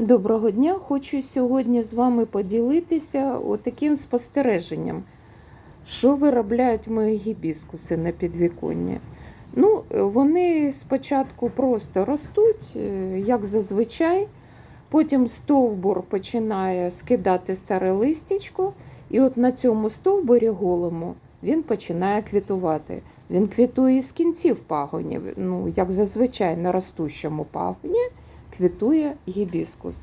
Доброго дня! Хочу сьогодні з вами поділитися таким спостереженням, що виробляють мої гібіскуси на підвіконні. Ну, вони спочатку просто ростуть, е, як зазвичай, потім стовбур починає скидати старе листячко, і от на цьому стовбурі голому він починає квітувати. Він квітує з кінців пагонів, ну, як зазвичай на ростущому пагоні квітує гібіскус.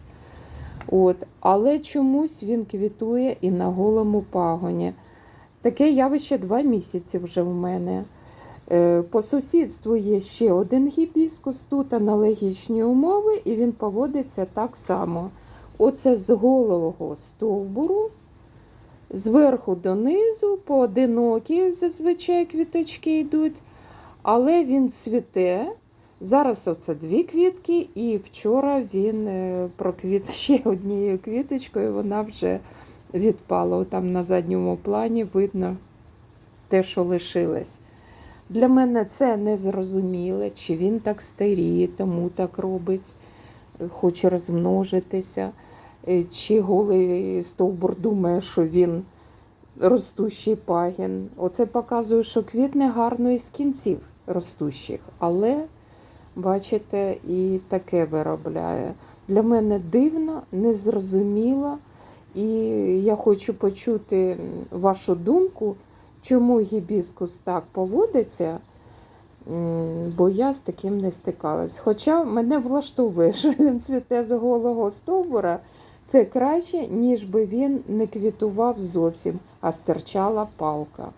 От. Але чомусь він квітує і на голому пагоні. Таке явище два місяці вже в мене. Е, По сусідству є ще один гібіскус, тут аналогічні умови, і він поводиться так само. Оце з голового стовбуру, зверху донизу, поодинокі зазвичай квіточки йдуть, але він цвіте. Зараз оце дві квітки, і вчора він е, проквіт ще однією квіточкою, вона вже відпала. Там на задньому плані видно те, що лишилось. Для мене це не зрозуміло, чи він так старіє, тому так робить, хоче розмножитися, е, чи голий стовбур думає, що він ростущий пагін. Оце показує, що квітне гарно із кінців ростущих, але бачите, і таке виробляє. Для мене дивно, незрозуміло, і я хочу почути вашу думку, чому гібіскус так поводиться, бо я з таким не стикалась. Хоча мене влаштовує, що він цвіте з голого стовбура, це краще, ніж би він не квітував зовсім, а стирчала палка.